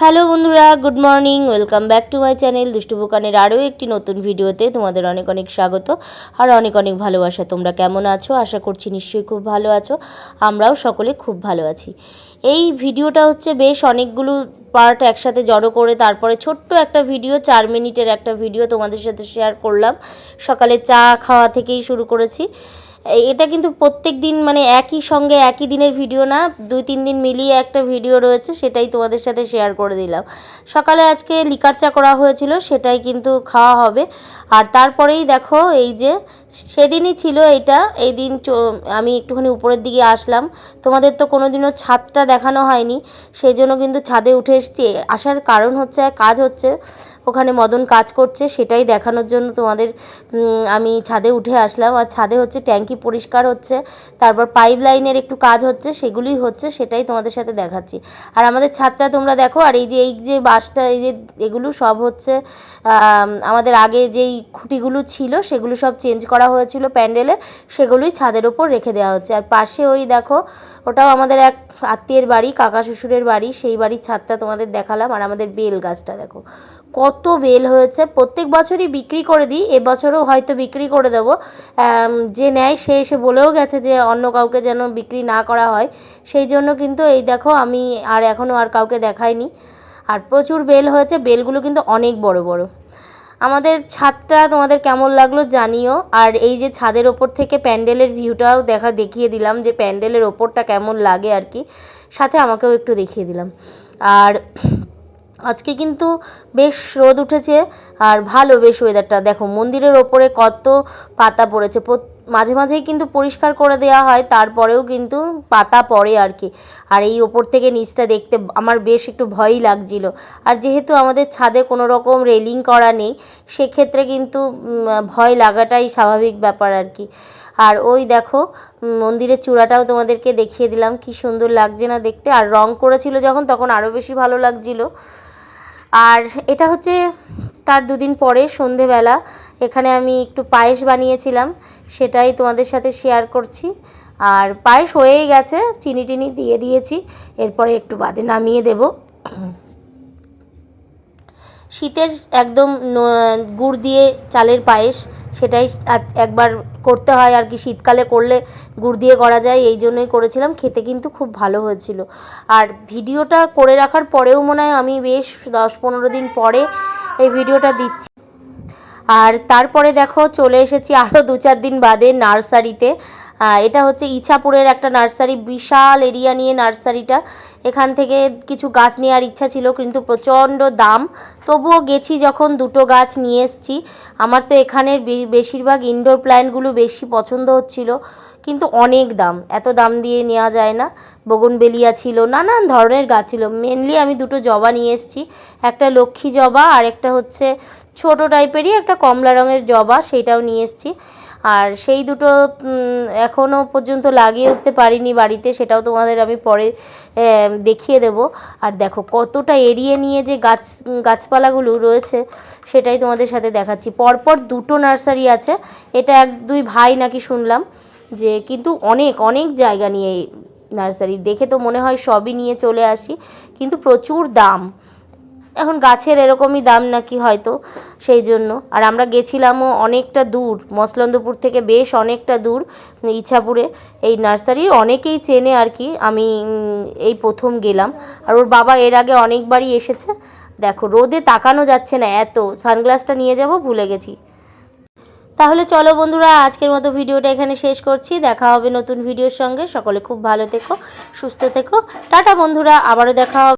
Hello বন্ধুরা, good morning, welcome back to my channel দুষ্টু বুকানের আরও একটি নতুন ভিডিওতে তোমাদের অনেক অনেক স্বাগত আর অনেক অনেক ভালোবাসা। তোমরা কেমন আছো? আশা করছি নিশ্চয়ই খুব ভালো আছো। আমরাও সকলে খুব ভালো আছি। এই ভিডিওটা হচ্ছে বেশ অনেকগুলো পার্ট একসাথে জড়ো করে তারপরে ছোট্ট একটা ভিডিও, চার মিনিটের একটা ভিডিও তোমাদের সাথে শেয়ার করলাম। সকালে চা খাওয়া থেকেই শুরু করেছি। এটা কিন্তু প্রত্যেক দিন মানে একই সঙ্গে একই দিনের ভিডিও না, দুই, তিন দিন মিলিয়ে একটা ভিডিও রয়েছে, সেটাই তোমাদের সাথে শেয়ার করে দিলাম। সকালে আজকে লিকার চা করা হয়েছিল, সেটাই কিন্তু খাওয়া হবে। আর তারপরেই দেখো এই যে, সেদিনই ছিল এইটা, এই দিন আমি একটুখানি উপরের দিকে আসলাম। তোমাদের তো কোনো দিনও ছাদটা দেখানো হয়নি, সেই জন্য কিন্তু ছাদে উঠে এসেছি। আসার কারণ হচ্ছে, কাজ হচ্ছে ওখানে মদন কাজ করছে, সেটাই দেখানোর জন্য তোমাদের আমি ছাদে উঠে আসলাম। আর ছাদে হচ্ছে ট্যাঙ্কি পরিষ্কার হচ্ছে, তারপর পাইপ লাইনের একটু কাজ হচ্ছে, সেগুলোই হচ্ছে, সেটাই তোমাদের সাথে দেখাচ্ছি। আর আমাদের ছাদটা তোমরা দেখো, আর এই যে এই যে বাসটা এই যে এগুলো সব হচ্ছে আমাদের আগে যেই খুঁটিগুলো ছিল, সেগুলো সব চেঞ্জ করা হয়েছিল প্যান্ডেলে, সেগুলোই ছাদের ওপর রেখে দেওয়া হচ্ছে। আর পাশে ওই দেখো, ওটাও আমাদের এক আত্মীয়ের বাড়ি, কাকা শ্বশুরের বাড়ি, সেই বাড়ির ছাদটা তোমাদের দেখালাম। আর আমাদের বেল গাছটা দেখো কত বেল হয়েছে? প্রত্যেক বছরই বিক্রি করে দিই, এবছরও হয়তো বিক্রি করে দেবো। যে নেয় সে এসে বলেও গেছে যে অন্য কাউকে যেন বিক্রি না করা হয়। সেই জন্য কিন্তু এই দেখো আমি আর এখনও আর কাউকে দেখাইনি। আর প্রচুর বেল হয়েছে, বেলগুলো কিন্তু অনেক বড় বড়। আমাদের ছাদটা তোমাদের কেমন লাগল জানিও। আর এই যে ছাদের ওপর থেকে প্যান্ডেলের ভিউটাও দেখা, দেখিয়ে দিলাম যে প্যান্ডেলের ওপরটা কেমন লাগে আর কি। সাথে আমাকেও একটু দেখিয়ে দিলাম। আর আজকে কিন্তু বেশ রোদ উঠেছে আর ভালো বেশ ওয়েদারটা দেখো, মন্দিরের ওপরে কত পাতা পড়েছে। মাঝে মাঝেই কিন্তু পরিষ্কার করে দেওয়া হয়, তারপরেও কিন্তু পাতা পড়ে আর কি। আর এই ওপর থেকে নিচটা দেখতে আমার বেশ একটু ভয়ই লাগছিল। আর যেহেতু আমাদের ছাদে কোনো রকম রেলিং করা নেই, সেক্ষেত্রে কিন্তু ভয় লাগাটাই স্বাভাবিক ব্যাপার আর কি। আর ওই দেখো মন্দিরের চূড়াটাও তোমাদেরকে দেখিয়ে দিলাম। কি সুন্দর লাগছে না দেখতে। আর রং করেছিল যখন, তখন আরও বেশি ভালো লাগছিল। আর এটা হচ্ছে তার দুদিন পরে সন্ধেবেলা। এখানে আমি একটু পায়েস বানিয়েছিলাম, সেটাই তোমাদের সাথে শেয়ার করছি। আর পায়েস হয়েই গেছে, চিনি টিনি দিয়ে দিয়েছি, এরপরে একটু বাদে নামিয়ে দেব। শীতের একদম গুড় দিয়ে চালের পায়েস সেটাই একবার করতে হয় আর কি, শীতকালে করলে গুড় দিয়ে করা যায়, এই জন্যই করেছিলাম, খেতে কিন্তু খুব ভালো হয়েছিল। আর ভিডিওটা করে রাখার পরেও মনে হয় আমি বেশ দশ পনেরো দিন পরে এই ভিডিওটা দিচ্ছি। আর তারপরে দেখো চলে এসেছি আরও দু চার দিন বাদে নার্সারিতে। এটা হচ্ছে ইছাপুরের একটা নার্সারি, বিশাল এরিয়া নিয়ে নার্সারিটা। এখান থেকে কিছু গাছ নেওয়ার ইচ্ছা ছিল, কিন্তু প্রচণ্ড দাম। তবুও গেছি যখন দুটো গাছ নিয়ে এসেছি। আমার তো এখানের বেশিরভাগ ইনডোর প্ল্যান্টগুলো বেশি পছন্দ হচ্ছিল, কিন্তু অনেক দাম। এত দাম দিয়ে নেওয়া যায় না। বগনবেলিয়া ছিল, নানান ধরনের গাছ ছিল। মেনলি আমি দুটো জবা নিয়ে এসেছি। একটা লক্ষ্মী জবা আর একটা হচ্ছে ছোট টাইপেরই একটা কমলা রঙের জবা সেইটাও নিয়ে এসেছি। আর সেই দুটো এখনও পর্যন্ত লাগিয়ে উঠতে পারিনি বাড়িতে, সেটাও তোমাদের আমি পরে দেখিয়ে দেব। আর দেখো কতটা এড়িয়ে নিয়ে যে গাছ, গাছপালাগুলো রয়েছে, সেটাই তোমাদের সাথে দেখাচ্ছি। পরপর দুটো নার্সারি আছে, এটা এক, দুই ভাই নাকি শুনলাম যে কিন্তু অনেক অনেক জায়গা নিয়ে নার্সারি, দেখে তো মনে হয় সবই নিয়ে চলে আসি, কিন্তু প্রচুর দাম। এখন গাছের এরকমই দাম নাকি হয়তো সেই জন্য। আর আমরা গেছিলামও অনেকটা দূর, মসলন্দপুর থেকে বেশ অনেকটা দূর, ইছাপুরে। এই নার্সারির অনেকেই চেনে আর কি, আমি এই প্রথম গেলাম। আর ওর বাবা এর আগে অনেকবারই এসেছে। দেখো, রোদে তাকানো যাচ্ছে না এত। সানগ্লাসটা নিয়ে যাব, ভুলে গেছি। তাহলে চলো বন্ধুরা, আজকের মতো ভিডিওটা এখানে শেষ করছি। দেখা হবে নতুন ভিডিওর সঙ্গে। সকলে খুব ভালো থেকো, সুস্থ থেকো। টাটা বন্ধুরা, আবারও দেখা হবে।